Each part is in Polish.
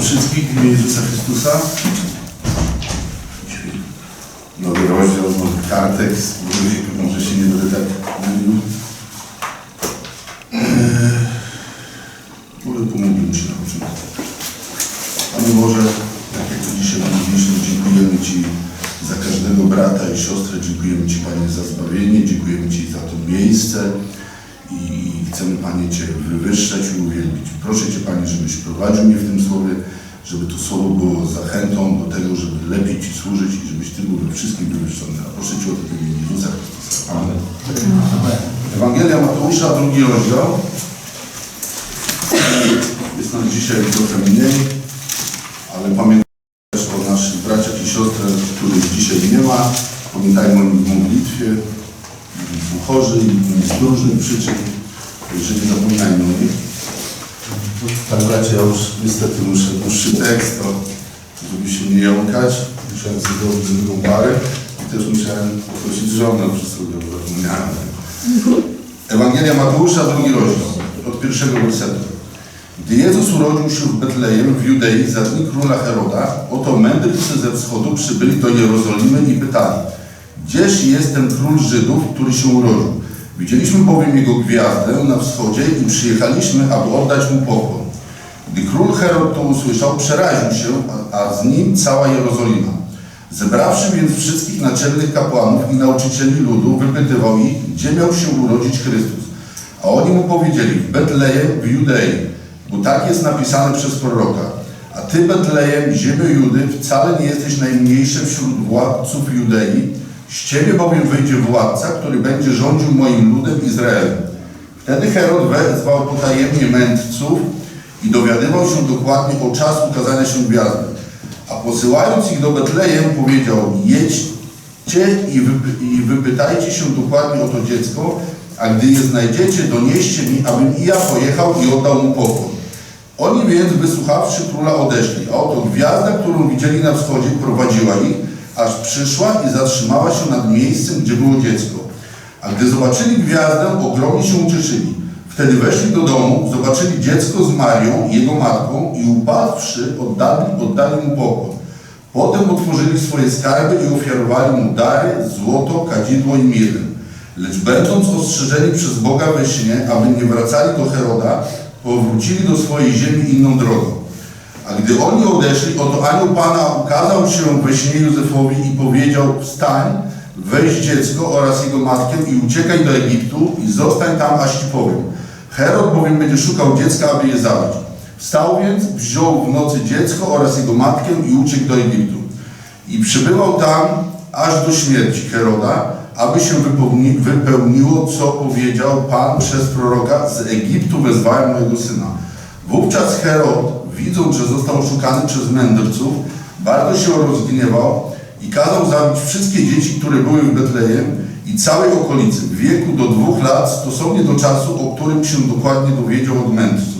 Wszystkich w imieniu Jezusa Chrystusa. Nowy rozdział, nowy kartek, może się nie będę tak mówił. Eee, Może pomówimy się na początku. Panie Boże, tak jak to dzisiaj mówiliśmy, dziękujemy Ci za każdego brata i siostrę, dziękujemy Ci Panie za zbawienie, dziękujemy Ci za to miejsce i chcemy Panie Cię wywyższać i uwielbić. Proszę Cię Panie, żebyś prowadził mnie w tym słowie, żeby to słowo było zachętą do tego, żeby lepiej Ci służyć i żebyś Ty był we wszystkim wywyższony. A proszę Cię o to w imieniu Jezusa Chrystusa. Amen. Ewangelia Mateusza, drugi rozdział. Jest nam dzisiaj trochę mniej, ale pamiętajmy też o naszych braciach i siostrach, których dzisiaj nie ma. Pamiętajmy o nich w modlitwie. Są chorzy i z różnych przyczyn. Także nie zapominajmy o nich. Tak bracie, ja już niestety muszę dłuższy tekst, to żeby się nie jąkać. Musiałem sobie zrobić drugą parę i też musiałem poprosić żonę o przysługę, zapomniałem. Ewangelia Mateusza, drugi rozdział, od pierwszego wersetu. Gdy Jezus urodził się w Betlejem w Judei za dni króla Heroda, oto mędrcy ze wschodu przybyli do Jerozolimy i pytali, gdzież jest ten król Żydów, który się urodził? Widzieliśmy bowiem jego gwiazdę na wschodzie i przyjechaliśmy, aby oddać mu pokłon. Gdy król Herod to usłyszał, przeraził się, a, z nim cała Jerozolima. Zebrawszy więc wszystkich naczelnych kapłanów i nauczycieli ludu, wypytywał ich, gdzie miał się urodzić Chrystus. A oni mu powiedzieli, w Betlejem w Judei, bo tak jest napisane przez proroka. A ty, Betlejem, ziemio Judy, wcale nie jesteś najmniejszy wśród władców Judei. Z ciebie bowiem wyjdzie władca, który będzie rządził moim ludem Izraelem. Wtedy Herod wezwał potajemnie mędrców i dowiadywał się dokładnie o czas ukazania się gwiazdy. A posyłając ich do Betlejem, powiedział, jedźcie i, wypy i wypytajcie się dokładnie o to dziecko, a gdy je znajdziecie, donieście mi, abym i ja pojechał i oddał mu pokój. Oni więc, wysłuchawszy króla, odeszli, a oto gwiazda, którą widzieli na wschodzie, prowadziła ich, aż przyszła i zatrzymała się nad miejscem, gdzie było dziecko. A gdy zobaczyli gwiazdę, ogromnie się ucieszyli. Wtedy weszli do domu, zobaczyli dziecko z Marią, jego matką i upadłszy, oddali, oddali mu pokłon. Potem otworzyli swoje skarby i ofiarowali mu dary, złoto, kadzidło i mirę. Lecz będąc ostrzeżeni przez Boga we śnie, aby nie wracali do Heroda, powrócili do swojej ziemi inną drogą. A gdy oni odeszli, oto anioł Pana ukazał się we śnie Józefowi i powiedział, wstań, weź dziecko oraz jego matkę i uciekaj do Egiptu i zostań tam, aż ci powiem. Herod bowiem będzie szukał dziecka, aby je zabić. Wstał więc, wziął w nocy dziecko oraz jego matkę i uciekł do Egiptu. I przybywał tam aż do śmierci Heroda, aby się wypełni, wypełniło, co powiedział Pan przez proroka, z Egiptu wezwałem mojego syna. Wówczas Herod, widząc, że został szukany przez mędrców, bardzo się rozgniewał i kazał zabić wszystkie dzieci, które były w Betlejem i całej okolicy w wieku do dwóch lat, stosownie do czasu, o którym się dokładnie dowiedział od mędrców.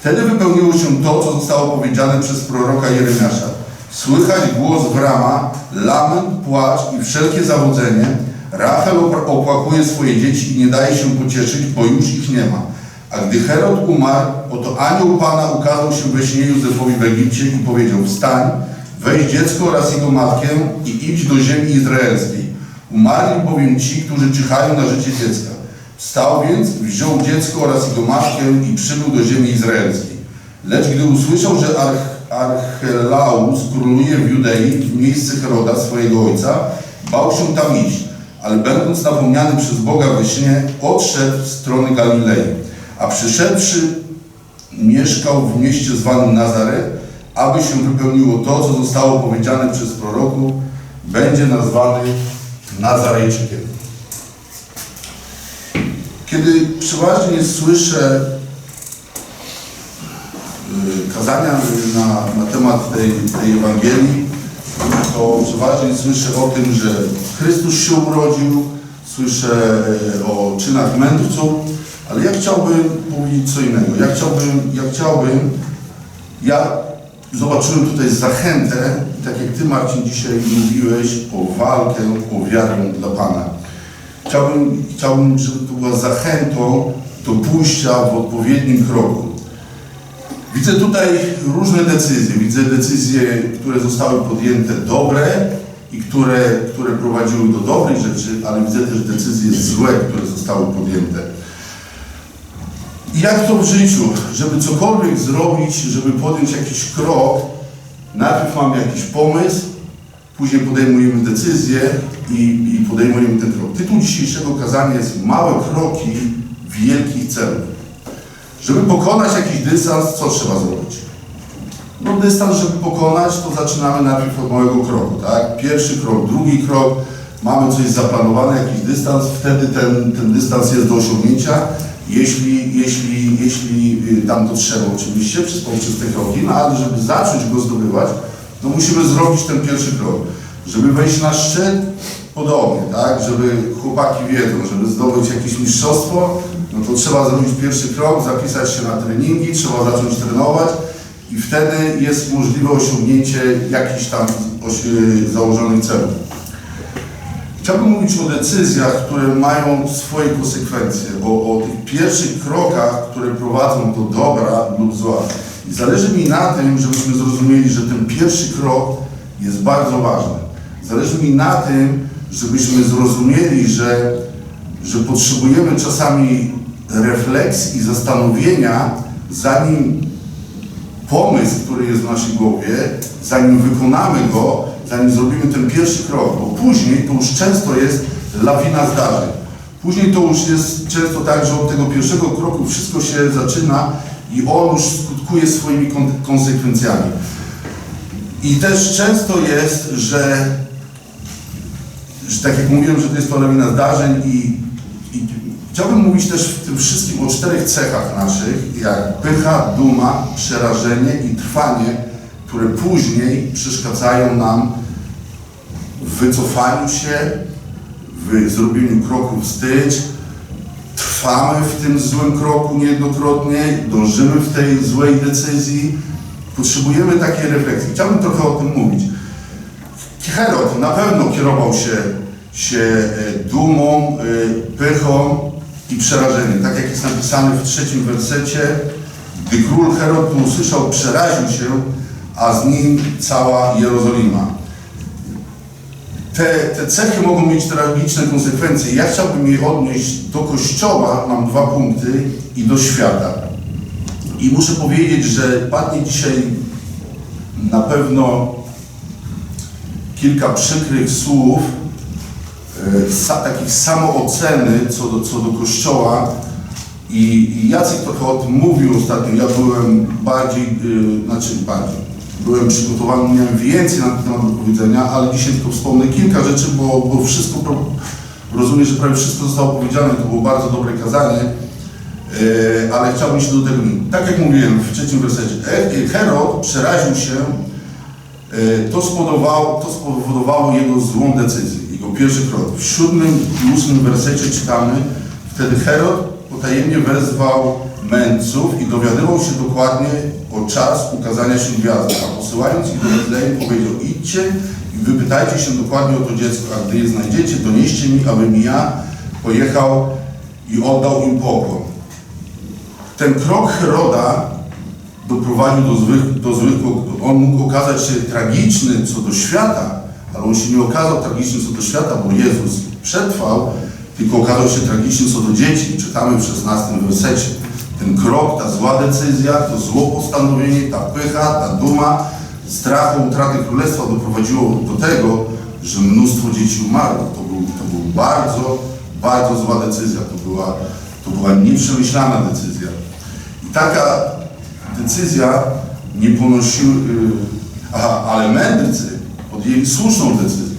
Wtedy wypełniło się to, co zostało powiedziane przez proroka Jeremiasza. Słychać głos w rama, lament, płacz i wszelkie zawodzenie. Rachel opłakuje swoje dzieci i nie daje się pocieszyć, bo już ich nie ma. A gdy Herod umarł, oto anioł Pana ukazał się we śnie Józefowi w Egipcie i powiedział, wstań, weź dziecko oraz jego matkę i idź do ziemi izraelskiej. Umarli bowiem ci, którzy czyhają na życie dziecka. Wstał więc, wziął dziecko oraz jego matkę i przybył do ziemi izraelskiej. Lecz gdy usłyszał, że Arch Archelaus króluje w Judei w miejsce Heroda, swojego ojca, bał się tam iść, ale będąc napomniany przez Boga we śnie, odszedł w stronę Galilei. A przyszedłszy, mieszkał w mieście zwanym Nazaret, aby się wypełniło to, co zostało powiedziane przez proroków, będzie nazwany Nazarejczykiem. Kiedy przeważnie słyszę y, kazania na, na temat tej, tej Ewangelii, to przeważnie słyszę o tym, że Chrystus się urodził, słyszę y, o czynach mędrców, ale ja chciałbym powiedzieć co innego. Ja chciałbym, ja chciałbym, ja zobaczyłem tutaj zachętę, tak jak Ty Marcin dzisiaj mówiłeś, o walkę, o wiarę dla Pana. Chciałbym, chciałbym, żeby to była zachętą do pójścia w odpowiednim kroku. Widzę tutaj różne decyzje. Widzę decyzje, które zostały podjęte dobre i które, które prowadziły do dobrych rzeczy, ale widzę też decyzje złe, które zostały podjęte. I jak to w życiu, żeby cokolwiek zrobić, żeby podjąć jakiś krok, najpierw mamy jakiś pomysł, później podejmujemy decyzję i, i podejmujemy ten krok. Tytuł dzisiejszego kazania jest Małe kroki wielkich celów. Żeby pokonać jakiś dystans, co trzeba zrobić? No dystans, żeby pokonać, to zaczynamy najpierw od małego kroku, tak? Pierwszy krok, drugi krok, mamy coś zaplanowane, jakiś dystans, wtedy ten, ten dystans jest do osiągnięcia, jeśli, jeśli, jeśli y, tam to trzeba oczywiście, przez, poprzez kroki, no ale żeby zacząć go zdobywać, no musimy zrobić ten pierwszy krok. Żeby wejść na szczyt, podobnie, tak? Żeby chłopaki wiedzą, żeby zdobyć jakieś mistrzostwo, no to trzeba zrobić pierwszy krok, zapisać się na treningi, trzeba zacząć trenować i wtedy jest możliwe osiągnięcie jakichś tam założonych celów. Chciałbym mówić o decyzjach, które mają swoje konsekwencje, o, o tych pierwszych krokach, które prowadzą do dobra lub zła. I zależy mi na tym, żebyśmy zrozumieli, że ten pierwszy krok jest bardzo ważny. Zależy mi na tym, żebyśmy zrozumieli, że, że potrzebujemy czasami refleksji i zastanowienia, zanim pomysł, który jest w naszej głowie, zanim wykonamy go, zanim zrobimy ten pierwszy krok, bo później to już często jest lawina zdarzeń. Później to już jest często tak, że od tego pierwszego kroku wszystko się zaczyna i on już skutkuje swoimi kon- konsekwencjami. I też często jest, że, że tak jak mówiłem, że to jest to lawina zdarzeń i, i chciałbym mówić też w tym wszystkim o czterech cechach naszych, jak pycha, duma, przerażenie i trwanie, które później przeszkadzają nam w wycofaniu się, w zrobieniu kroku wstecz, trwamy w tym złym kroku niejednokrotnie, dążymy w tej złej decyzji. Potrzebujemy takiej refleksji. Chciałbym trochę o tym mówić. Herod na pewno kierował się, się e, dumą, e, pychą i przerażeniem. Tak jak jest napisane w trzecim wersecie, gdy król Herod usłyszał, przeraził się, a z nim cała Jerozolima. Te, te cechy mogą mieć tragiczne konsekwencje. Ja chciałbym je odnieść do Kościoła, mam dwa punkty, i do świata. I muszę powiedzieć, że padnie dzisiaj na pewno kilka przykrych słów, e, sa, takich samooceny co do, co do Kościoła. I, I Jacek trochę o tym mówił ostatnio. Ja byłem bardziej, yy, znaczy bardziej, byłem przygotowany, miałem więcej na ten temat do powiedzenia, ale dzisiaj tylko wspomnę kilka rzeczy, bo, bo wszystko, rozumiem, że prawie wszystko zostało powiedziane, to było bardzo dobre kazanie, yy, ale chciałbym się do tego, tak jak mówiłem w trzecim wersecie, E- Herod przeraził się E, To spowodowało, to spowodowało jego złą decyzję, jego pierwszy krok. W siódmym i ósmym wersecie czytamy, wtedy Herod potajemnie wezwał mędrców i dowiadywał się dokładnie o czas ukazania się gwiazdy, a posyłając ich do Betlejem powiedział, idźcie i wypytajcie się dokładnie o to dziecko, a gdy je znajdziecie, donieście mi, abym ja pojechał i oddał im pokłon. Ten krok Heroda doprowadził do złych, do złych, on mógł okazać się tragiczny co do świata, ale on się nie okazał tragiczny co do świata, bo Jezus przetrwał, tylko okazał się tragiczny co do dzieci. Czytamy w 16 wersecie. Ten krok, ta zła decyzja, to zło postanowienie, ta pycha, ta duma, strach o królestwa doprowadziło do tego, że mnóstwo dzieci umarło. To był, to był bardzo, bardzo zła decyzja. To była, to była nieprzemyślana decyzja. I taka decyzja nie ponosiła, yy, aha, ale mędrcy podjęli słuszną decyzję.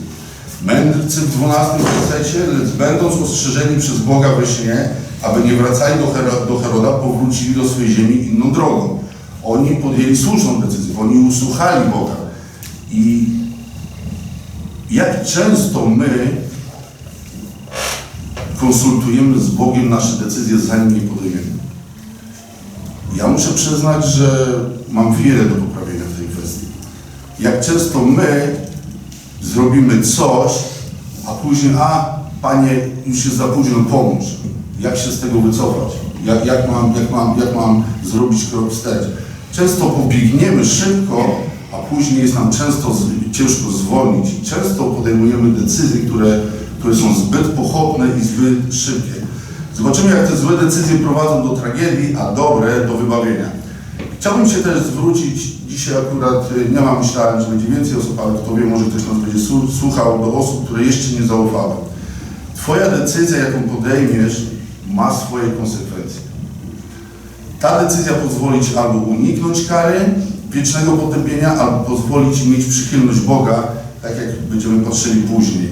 Mędrcy w 12 wersecie, lecz będąc ostrzeżeni przez Boga we śnie, aby nie wracali do, do Heroda, powrócili do swojej ziemi inną drogą. Oni podjęli słuszną decyzję, oni usłuchali Boga. I jak często my konsultujemy z Bogiem nasze decyzje, zanim je podejmiemy. Ja muszę przyznać, że mam wiele do poprawienia w tej kwestii. Jak często my zrobimy coś, a później, a Panie, już jest za późno, pomóż. Jak się z tego wycofać? Jak, jak, mam, jak, mam, jak mam zrobić krok wstecz? Często pobiegniemy szybko, a później jest nam często z, ciężko zwolnić. I często podejmujemy decyzje, które, które są zbyt pochopne i zbyt szybkie. Zobaczymy, jak te złe decyzje prowadzą do tragedii, a dobre do wybawienia. Chciałbym się też zwrócić, dzisiaj akurat y, nie mam, myślałem, że będzie więcej osób, ale kto wie, może ktoś nas będzie słu- słuchał, do osób, które jeszcze nie zaufały. Twoja decyzja, jaką podejmiesz, ma swoje konsekwencje. Ta decyzja pozwoli Ci albo uniknąć kary, wiecznego potępienia, albo pozwoli Ci mieć przychylność Boga, tak jak będziemy patrzyli później.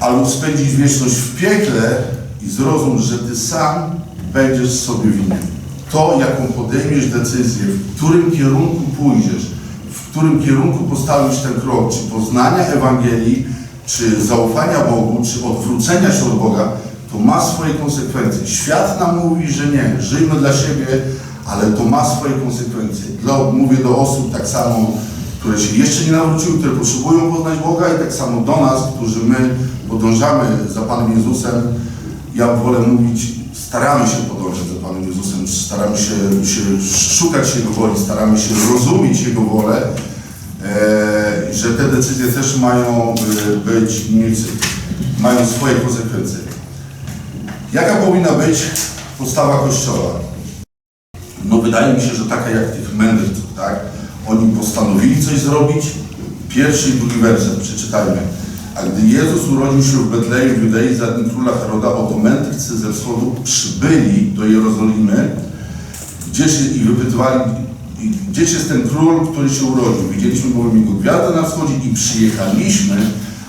Albo spędzić wieczność w piekle i zrozum, że Ty sam będziesz sobie winien. To, jaką podejmiesz decyzję, w którym kierunku pójdziesz, w którym kierunku postawisz ten krok, czy poznania Ewangelii, czy zaufania Bogu, czy odwrócenia się od Boga, to ma swoje konsekwencje. Świat nam mówi, że nie, żyjmy dla siebie, ale to ma swoje konsekwencje. Dla, mówię do osób tak samo, które się jeszcze nie nawróciły, które potrzebują poznać Boga i tak samo do nas, którzy my podążamy za Panem Jezusem. Ja wolę mówić, staramy się podążać za Panem Jezusem, staramy się, się szukać Jego woli, staramy się rozumieć Jego wolę, e, że te decyzje też mają e, być, mieć, mają swoje konsekwencje. Jaka powinna być postawa Kościoła? No wydaje mi się, że taka jak tych mędrców, tak? Oni postanowili coś zrobić. Pierwszy i drugi werset przeczytajmy. A gdy Jezus urodził się w Betlejem w Judei za dni króla Heroda, oto mędrcy ze wschodu przybyli do Jerozolimy, gdzieś i wypytywali, i gdzieś jest ten król, który się urodził. Widzieliśmy bowiem jego gwiazdę na wschodzie i przyjechaliśmy,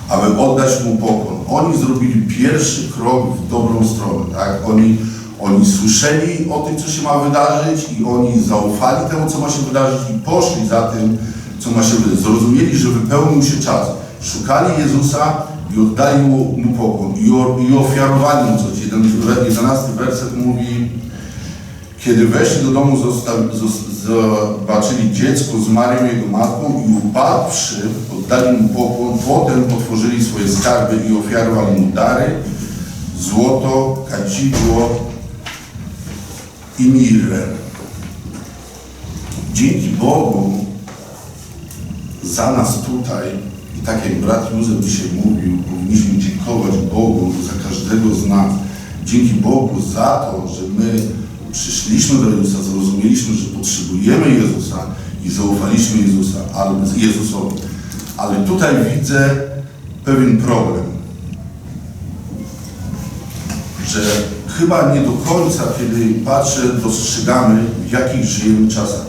aby oddać mu pokłon. Oni zrobili pierwszy krok w dobrą stronę, tak? Oni, oni słyszeli o tym, co się ma wydarzyć i oni zaufali temu, co ma się wydarzyć i poszli za tym, co ma się wydarzyć. Zrozumieli, że wypełnił się czas. Szukali Jezusa i oddali mu, mu pokłon i, i ofiarowali mu coś. Jeden, jedenasty werset mówi, kiedy weszli do domu, zobaczyli dziecko z Marią, jego matką i upadłszy, oddali mu pokłon. Potem otworzyli swoje skarby i ofiarowali mu dary, złoto, kadzidło i mirrę. Dzięki Bogu za nas tutaj, i tak jak brat Józef dzisiaj mówił, powinniśmy dziękować Bogu za każdego z nas. Dzięki Bogu za to, że my przyszliśmy do Jezusa, zrozumieliśmy, że potrzebujemy Jezusa i zaufaliśmy Jezusa, ale, Jezusowi. Ale tutaj widzę pewien problem, że chyba nie do końca, kiedy patrzę, dostrzegamy, w jakich żyjemy czasach.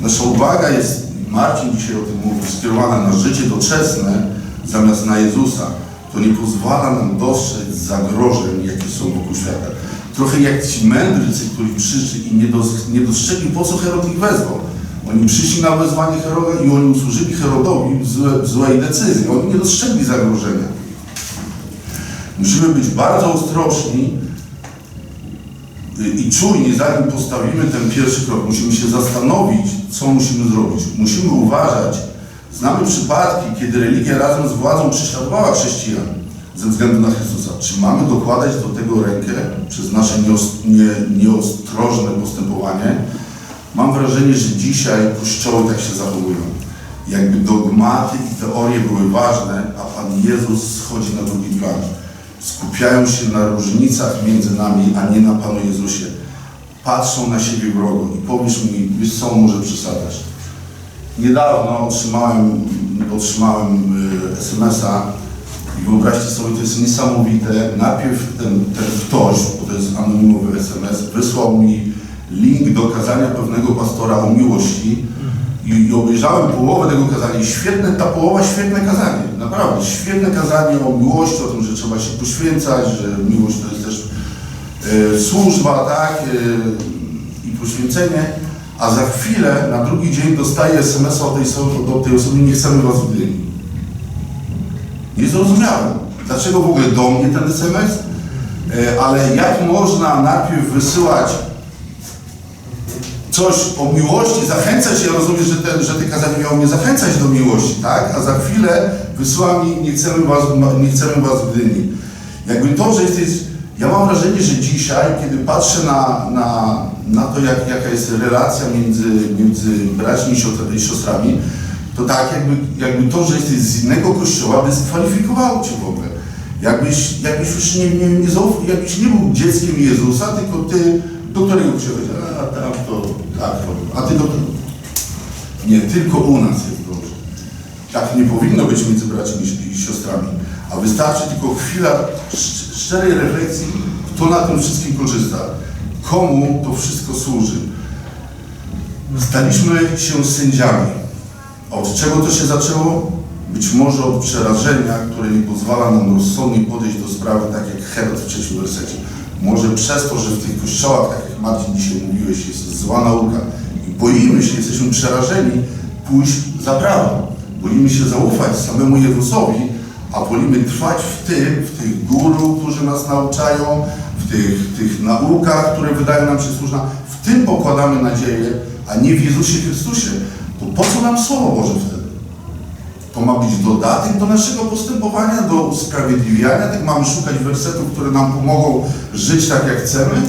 Nasza uwaga jest, Marcin dzisiaj o tym mówił, skierowana na życie doczesne zamiast na Jezusa. To nie pozwala nam dostrzec zagrożeń, jakie są wokół świata. Trochę jak ci mędrcy, którzy przyszli i nie, dos, nie dostrzegli, po co Herod ich wezwał. Oni przyszli na wezwanie Heroda i oni usłużyli Herodowi w, złe, w złej decyzji. Oni nie dostrzegli zagrożenia. Musimy być bardzo ostrożni i czujni, zanim postawimy ten pierwszy krok. Musimy się zastanowić, co musimy zrobić. Musimy uważać. Znamy przypadki, kiedy religia razem z władzą prześladowała chrześcijan ze względu na Chrystusa. Czy mamy dokładać do tego rękę przez nasze nieos- nie, nieostrożne postępowanie? Mam wrażenie, że dzisiaj kościoły tak się zachowują. Jakby dogmaty i teorie były ważne, a Pan Jezus schodzi na drugi plan. Skupiają się na różnicach między nami, a nie na Panu Jezusie. Patrzą na siebie wrogo i powiesz mi, wiesz co, może przesadzasz. Niedawno otrzymałem, otrzymałem y, SMS-a wyobraźcie sobie, to jest niesamowite. Najpierw ten, ten ktoś, bo to jest anonimowy SMS, wysłał mi link do kazania pewnego pastora o miłości i, i obejrzałem połowę tego kazania. Świetne, ta połowa, świetne kazanie, naprawdę, świetne kazanie o miłości, o tym, że trzeba się poświęcać, że miłość to jest też e, służba, tak, e, i poświęcenie, a za chwilę, na drugi dzień dostaję SMS od tej, do tej osoby, nie chcemy was Gdyni. Nie zrozumiałem, dlaczego w ogóle do mnie ten SMS, e, ale jak można najpierw wysyłać coś o miłości, zachęcać, ja rozumiem, że te, że te kazanie miało mnie zachęcać do miłości, tak? A za chwilę wysyła mi, nie chcemy was, nie chcemy was w Gdyni. Jakby to, że jesteś, Ja mam wrażenie, że dzisiaj, kiedy patrzę na, na, na to, jak, jaka jest relacja między, między braćmi i siostr- i siostrami, to tak jakby, jakby to, że jesteś z innego kościoła, dyskwalifikowało cię w ogóle. Jakbyś, jakbyś już nie, nie, nie jakbyś nie był dzieckiem Jezusa, tylko ty do którego przychodzisz, a tam to tak a ty do Nie, tylko u nas jest dobrze. Tak nie powinno być między braćmi i- siostrami. A wystarczy tylko chwila szcz- szczerej refleksji, kto na tym wszystkim korzysta, komu to wszystko służy. Staliśmy się sędziami. Od czego to się zaczęło? Być może od przerażenia, które nie pozwala nam rozsądnie podejść do sprawy, tak jak Herod w trzecim wersecie. Może przez to, że w tych kościołach, tak jak Marcin dzisiaj mówiłeś, jest zła nauka i boimy się, jesteśmy przerażeni, pójść za prawdą. Boimy się zaufać samemu Jezusowi, a wolimy trwać w tym, w tych guru, którzy nas nauczają, w tych, tych naukach, które wydają nam się słuszne. W tym pokładamy nadzieję, a nie w Jezusie Chrystusie. Po co nam Słowo Boże wtedy? To ma być dodatek do naszego postępowania, do usprawiedliwiania, tak mamy szukać wersetów, które nam pomogą żyć tak, jak chcemy?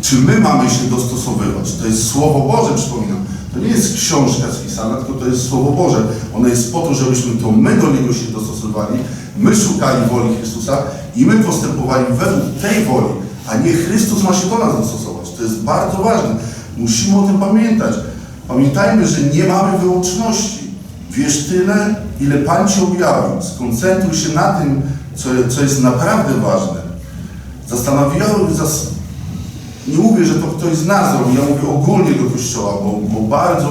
Czy my mamy się dostosowywać? To jest Słowo Boże, przypominam. To nie jest książka spisana, tylko to jest Słowo Boże. Ono jest po to, żebyśmy to my do Niego się dostosowali, my szukali woli Chrystusa i my postępowali według tej woli, a nie Chrystus ma się do nas dostosować. To jest bardzo ważne. Musimy o tym pamiętać. Pamiętajmy, że nie mamy wyłączności. Wiesz tyle, ile Pan Ci objawił. Skoncentruj się na tym, co, co jest naprawdę ważne. Zastanawiałem, zas... nie mówię, że to ktoś z nas robi, ja mówię ogólnie do Kościoła, bo, bo bardzo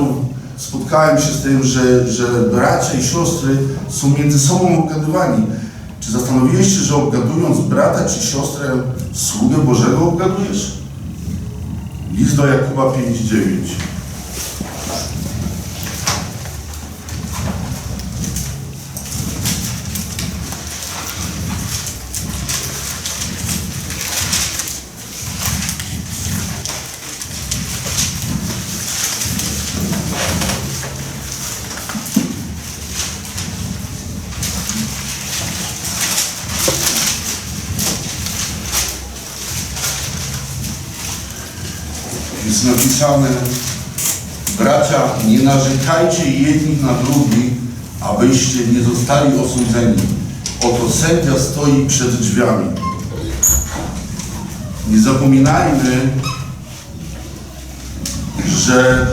spotkałem się z tym, że, że bracia i siostry są między sobą obgadywani. Czy zastanowiłeś się, że obgadując brata czy siostrę sługę Bożego obgadujesz? List do Jakuba 5,9 Bracia, nie narzekajcie jedni na drugich, abyście nie zostali osądzeni. Oto sędzia stoi przed drzwiami. Nie zapominajmy, że,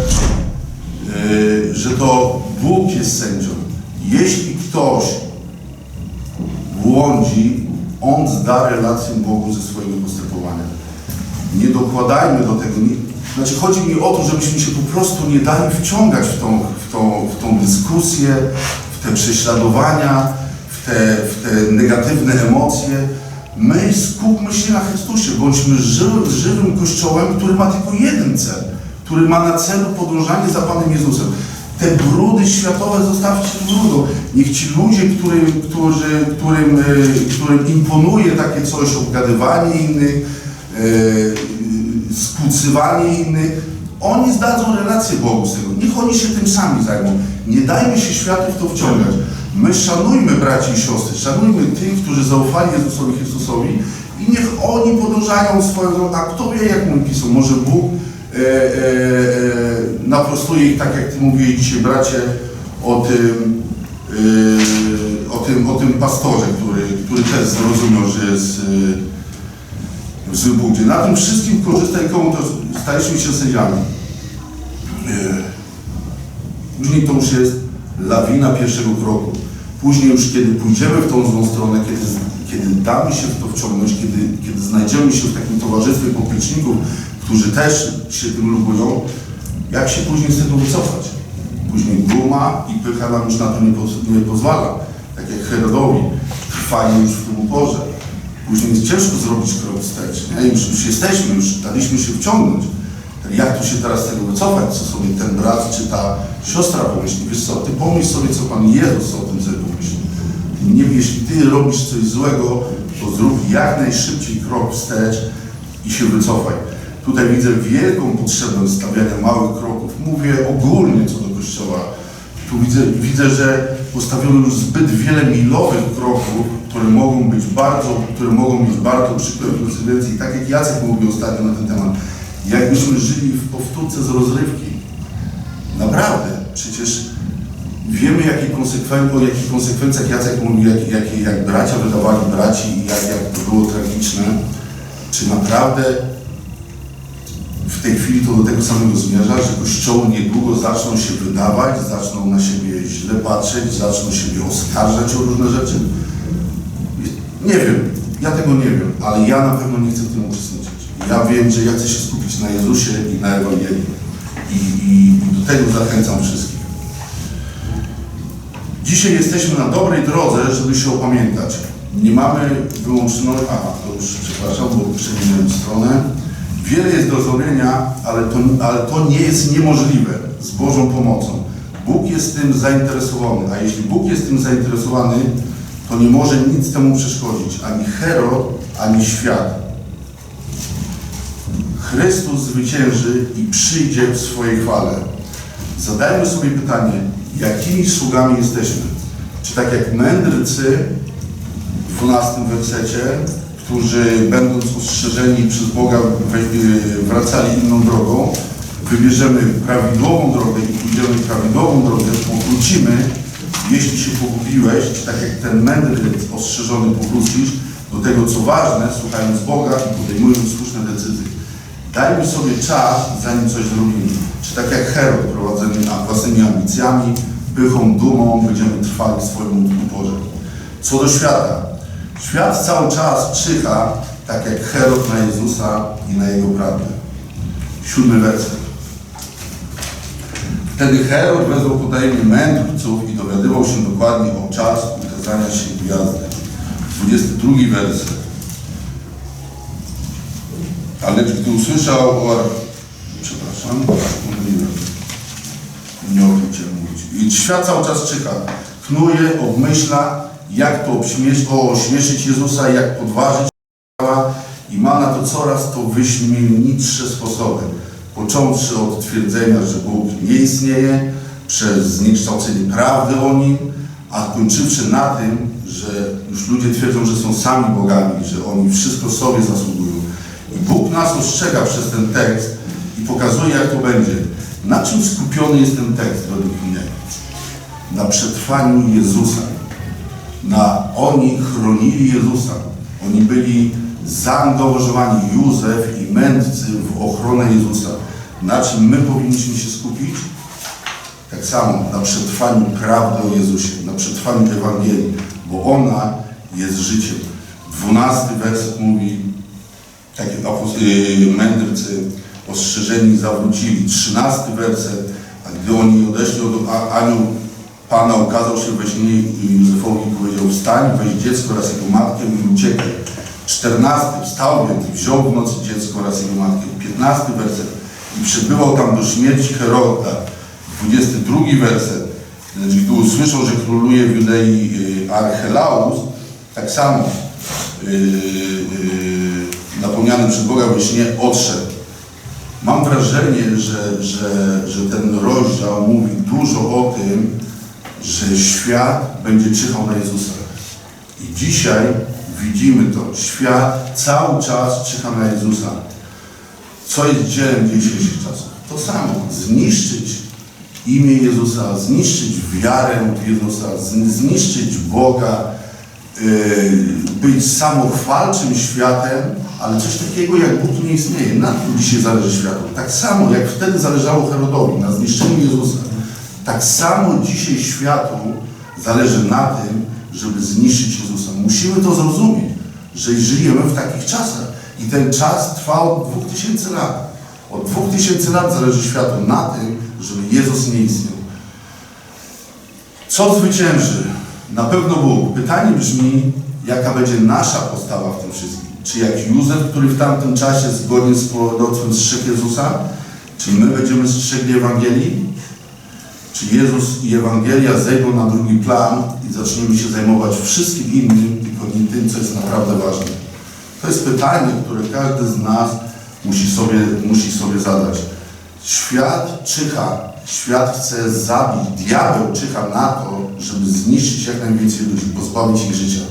yy, że to Bóg jest sędzią. Jeśli ktoś błądzi, on zda relację Bogu ze swojego postępowania. Nie dokładajmy do tego. Nie, znaczy chodzi mi o to, żebyśmy się po prostu nie dali wciągać w tą, w tą, w tą dyskusję, w te prześladowania, w te, w te negatywne emocje. My skupmy się na Chrystusie, bądźmy żywy, żywym Kościołem, który ma tylko jeden cel, który ma na celu podążanie za Panem Jezusem. Te brudy światowe zostawcie brudą. Niech ci ludzie, którym, którzy, którym, e, którym imponuje takie coś, obgadywanie innych, e, skłócywanie innych, oni zdadzą relację Bogu z tego. Niech oni się tym sami zajmą. Nie dajmy się światu w to wciągać. My szanujmy braci i siostry, szanujmy tych, którzy zaufali Jezusowi Chrystusowi i niech oni podążają swoją drogą. A kto wie, jak mówi Pismo, może Bóg e, e, e, naprostuje ich, tak jak Ty mówiłeś dzisiaj, bracie, o tym, e, o tym, o tym pastorze, który, który też zrozumiał, że jest e, w. Na tym wszystkim korzysta i komu to staliśmy się sędziami. E, Później to już jest lawina pierwszego kroku. Później już kiedy pójdziemy w tą złą stronę, kiedy, kiedy damy się w to wciągnąć, kiedy, kiedy znajdziemy się w takim towarzystwie popleczników, którzy też się tym lubują, jak się później z tego wycofać? Później duma i pycha nam już na to nie, nie pozwala. Tak jak Herodowi, trwanie już w tym uporze. Później jest ciężko zrobić krok wstecz. Nie? Już, już jesteśmy, już daliśmy się wciągnąć. Jak tu się teraz z tego wycofać? Co sobie ten brat czy ta siostra pomyśli? Wiesz co, ty pomyśl sobie, co Pan Jezus o tym sobie pomyśli. Nie, jeśli ty robisz coś złego, to zrób jak najszybciej krok wstecz i się wycofaj. Tutaj widzę wielką potrzebę stawiania małych kroków. Mówię ogólnie co do Kościoła. Tu widzę, widzę, że postawiono już zbyt wiele milowych kroków, które mogą być bardzo, które mogą mieć bardzo przykre konsekwencje. I tak jak Jacek mówił ostatnio na ten temat, jakbyśmy żyli w powtórce z rozrywki. Naprawdę, przecież wiemy jakie konsekwen- o jakich konsekwencjach Jacek mówił, jak, jak, jak bracia wydawali braci jak, jak to było tragiczne. Czy naprawdę w tej chwili to do tego samego zmierza, że kościoły niedługo zaczną się wydawać, zaczną na siebie źle patrzeć, zaczną siebie oskarżać o różne rzeczy. Nie wiem, ja tego nie wiem, ale ja na pewno nie chcę w tym uczestniczyć. Ja wiem, że ja chcę się skupić na Jezusie i na Ewangelii. I, i, do tego zachęcam wszystkich. Dzisiaj jesteśmy na dobrej drodze, żeby się opamiętać. Nie mamy wyłączności, a to już przepraszam, bo przemieniłem stronę. Wiele jest do zrobienia, ale to, ale to nie jest niemożliwe z Bożą pomocą. Bóg jest tym zainteresowany, a jeśli Bóg jest tym zainteresowany, to nie może nic temu przeszkodzić, ani Herod, ani świat. Chrystus zwycięży i przyjdzie w swojej chwale. Zadajmy sobie pytanie, jakimi sługami jesteśmy? Czy tak jak mędrcy w 12 wersecie, którzy będąc ostrzeżeni przez Boga y, wracali inną drogą, wybierzemy prawidłową drogę i pójdziemy prawidłową drogę, powrócimy, jeśli się pogubiłeś, tak jak ten mędrcy ostrzeżony powrócisz do tego, co ważne, słuchając Boga i podejmując słuszne decyzje. Dajmy sobie czas, zanim coś zrobimy. Czy tak jak Herod prowadzony własnymi ambicjami, pychą, dumą, będziemy trwali swoim uporze. Co do świata. Świat cały czas czyha, tak jak Herod na Jezusa i na jego prawdę. Siódmy werset. Wtedy Herod wezwał potajemnie mędrców i dowiadywał się dokładnie o czas ukazania się gwiazdy. 22 werset. Ale gdy usłyszał o... Przepraszam. Nie chcę mówić. I świat cały czas czyha. Knuje, obmyśla, jak to obśmiesz, o, ośmieszyć Jezusa, jak podważyć i ma na to coraz to wyśmienitsze sposoby. Począwszy od twierdzenia, że Bóg nie istnieje, przez zniekształcenie prawdy o Nim, a kończywszy na tym, że już ludzie twierdzą, że są sami bogami, że oni wszystko sobie zasługują. I Bóg nas ostrzega przez ten tekst i pokazuje, jak to będzie. Na czym skupiony jest ten tekst według mnie? Na przetrwaniu Jezusa. Na oni chronili Jezusa. Oni byli zaangażowani, Józef mędrcy, w ochronę Jezusa. Na czym my powinniśmy się skupić? Tak samo na przetrwaniu prawdy o Jezusie, na przetrwaniu Ewangelii, bo ona jest życiem. Dwunasty werset mówi, tak apos- yy, mędrcy ostrzeżeni zawrócili. Trzynasty werset, a gdy oni odeszli od a- anioł Pana ukazał się we śnie Józefowi powiedział wstań, weź dziecko oraz jego matkę i uciekaj. Czternasty, wstał więc, wziął w nocy dziecko oraz jego matkę. Piętnasty werset i przybywał tam do śmierci Heroda. Dwudziesty drugi werset, lecz gdy usłyszał, że króluje w Judei yy, Archelaus, tak samo yy, yy, napomniany przez Boga we śnie odszedł. Mam wrażenie, że, że, że ten rozdział mówi dużo o tym, że świat będzie czyhał na Jezusa. I dzisiaj widzimy to. Świat cały czas czyha na Jezusa. Co jest dziełem dzisiejszych czasów? To samo. Zniszczyć imię Jezusa, zniszczyć wiarę Jezusa, zniszczyć Boga, yy, być samochwalczym światem, ale coś takiego jak Bóg nie istnieje. Na tym dzisiaj zależy światu. Tak samo jak wtedy zależało Herodowi na zniszczeniu Jezusa. Tak samo dzisiaj światu zależy na tym, żeby zniszczyć Jezusa. Musimy to zrozumieć, że żyjemy w takich czasach. I ten czas trwa od 2000 lat. Od 2000 lat zależy światu na tym, żeby Jezus nie istniał. Co zwycięży? Na pewno Bóg. Pytanie brzmi, jaka będzie nasza postawa w tym wszystkim. Czy jak Józef, który w tamtym czasie zgodnie z proroctwem strzegł Jezusa? Czy my będziemy strzegli Ewangelii? Czy Jezus i Ewangelia zejdą na drugi plan i zaczniemy się zajmować wszystkim innym, tylko nie tym, co jest naprawdę ważne? To jest pytanie, które każdy z nas musi sobie, musi sobie zadać. Świat czyha, świat chce zabić, diabeł czyha na to, żeby zniszczyć jak najwięcej ludzi, pozbawić ich życia.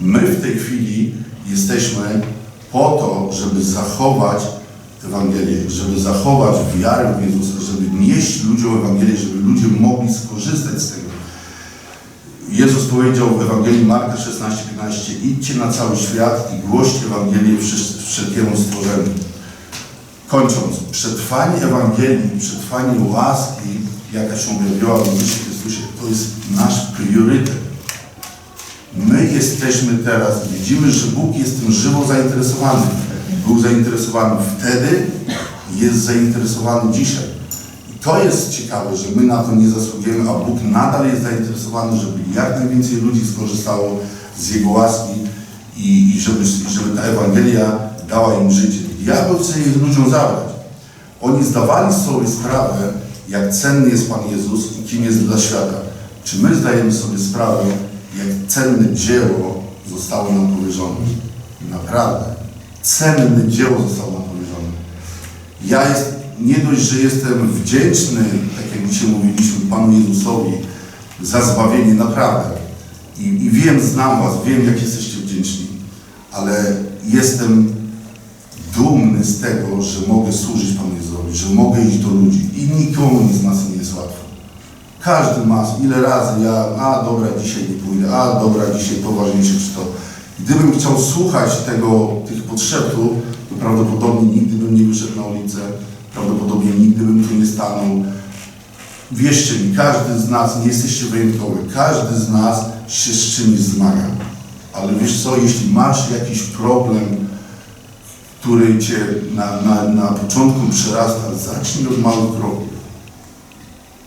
My w tej chwili jesteśmy po to, żeby zachować Ewangelię, żeby zachować wiarę w Jezusa, żeby nieść ludziom Ewangelię, żeby ludzie mogli skorzystać z tego. Jezus powiedział w Ewangelii Marka 16:15 idźcie na cały świat i głoście Ewangelię wszelkiemu stworzeniu. Kończąc, przetrwanie Ewangelii, przetrwanie łaski, jaka się objawiła w Jezusie Chrystusie, to jest nasz priorytet. My jesteśmy teraz, widzimy, że Bóg jest tym żywo zainteresowany. Był zainteresowany wtedy, jest zainteresowany dzisiaj. I to jest ciekawe, że my na to nie zasługujemy, a Bóg nadal jest zainteresowany, żeby jak najwięcej ludzi skorzystało z Jego łaski i, i żeby, żeby ta Ewangelia dała im życie. Diabeł chce je ludziom zabrać. Oni zdawali sobie sprawę, jak cenny jest Pan Jezus i kim jest dla świata. Czy my zdajemy sobie sprawę, jak cenne dzieło zostało nam powierzone? Naprawdę. Cenne dzieło zostało nam powierzone. Ja jest, nie dość, że jestem wdzięczny, tak jak dzisiaj mówiliśmy, Panu Jezusowi za zbawienie, naprawdę. I, I wiem, znam Was, wiem, jak jesteście wdzięczni, ale jestem dumny z tego, że mogę służyć Panu Jezusowi, że mogę iść do ludzi i nikomu z nas nie jest łatwo. Każdy ma, ile razy ja, a dobra, dzisiaj nie pójdę, a dobra, dzisiaj poważniejsze czy to. Gdybym chciał słuchać tego, tych podszeptów, to prawdopodobnie nigdy bym nie wyszedł na ulicę, prawdopodobnie nigdy bym tu nie stanął. Wierzcie mi, każdy z nas, nie jesteście wyjątkowy, każdy z nas się z czymś zmaga. Ale wiesz co, jeśli masz jakiś problem, który cię na, na, na początku przerasta, zacznij od małych kroków.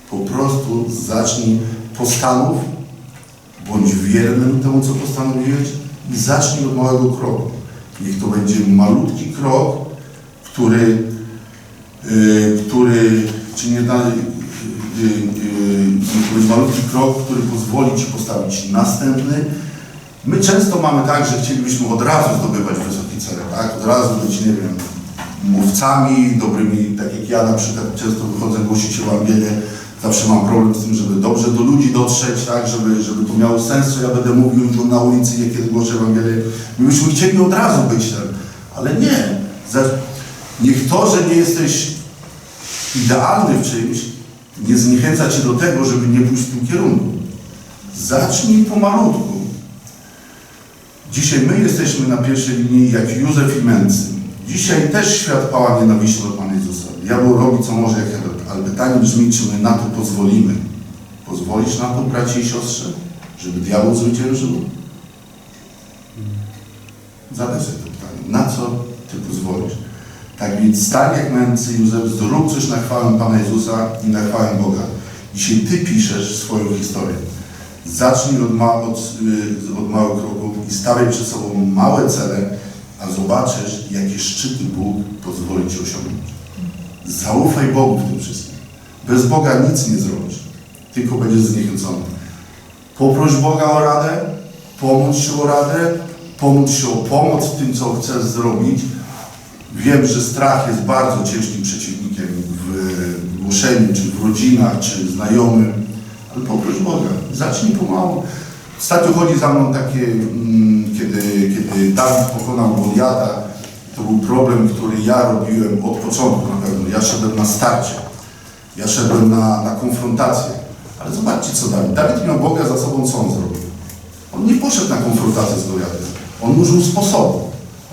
Po prostu zacznij, postanów, bądź wiernym temu, co postanowiłeś i zacznij od małego kroku. Niech to będzie malutki krok, który, yy, który czy nie dalej, yy, yy, malutki krok, który pozwoli Ci postawić następny. My często mamy tak, że chcielibyśmy od razu zdobywać wysokie cele, tak? Od razu być, nie wiem, mówcami dobrymi, tak jak ja na przykład często wychodzę głosić Ewangelię, zawsze mam problem z tym, żeby dobrze do ludzi dotrzeć, tak, żeby, żeby to miało sens, co ja będę mówił tu na ulicy, kiedy głoszę Ewangelię. My byśmy chcieli od razu być ten, ale nie. Niech to, że nie jesteś idealny w czymś, nie zniechęca Cię do tego, żeby nie pójść w tym kierunku. Zacznij pomalutku. Dzisiaj my jesteśmy na pierwszej linii jak Józef i Męcy. Dzisiaj też świat pała nienawiścią do Pana Jezusa. Diabeł robi co może jak ale pytanie brzmi, czy my na to pozwolimy. Pozwolisz na to, bracie i siostrze, żeby diabeł zwyciężył? Zadaj sobie to pytanie. Na co Ty pozwolisz? Tak więc stań jak mędrcy Józef, zrób coś na chwałę Pana Jezusa i na chwałę Boga. Dzisiaj Ty piszesz swoją historię. Zacznij od, ma, od, y, od małych kroków i stawiaj przed sobą małe cele, a zobaczysz, jakie szczyty Bóg pozwoli Ci osiągnąć. Zaufaj Bogu w tym wszystkim. Bez Boga nic nie zrobisz, tylko będziesz zniechęcony. Poproś Boga o radę, pomódl się o radę, pomódl się o pomoc w tym, co chcesz zrobić. Wiem, że strach jest bardzo ciężkim przeciwnikiem w głoszeniu, czy w rodzinach, czy znajomym, ale poproś Boga. Zacznij pomału. Ostatnio chodzi za mną takie, mm, kiedy, kiedy Dawid pokonał Goliata, to był problem, który ja robiłem od początku na pewno. Ja szedłem na starcie. Ja szedłem na, na konfrontację. Ale zobaczcie, co Dawid. Dawid miał Boga za sobą, co on zrobił. On nie poszedł na konfrontację z Goliatem. On użył sposobu.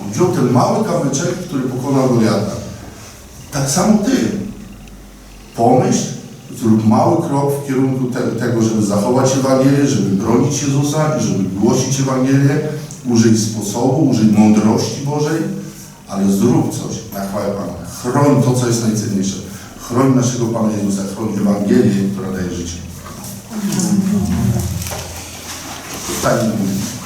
On wziął ten mały kamyczek, który pokonał Goliata. Tak samo Ty. Pomyśl, zrób mały krok w kierunku te, tego, żeby zachować Ewangelię, żeby bronić Jezusa żeby głosić Ewangelię. Użyj sposobu, użyj mądrości Bożej, ale zrób coś na chwałę Pana. Chroń to, co jest najcenniejsze. Chroń naszego Pana Jezusa, chroń Ewangelię, która daje życie. Zostańmy na.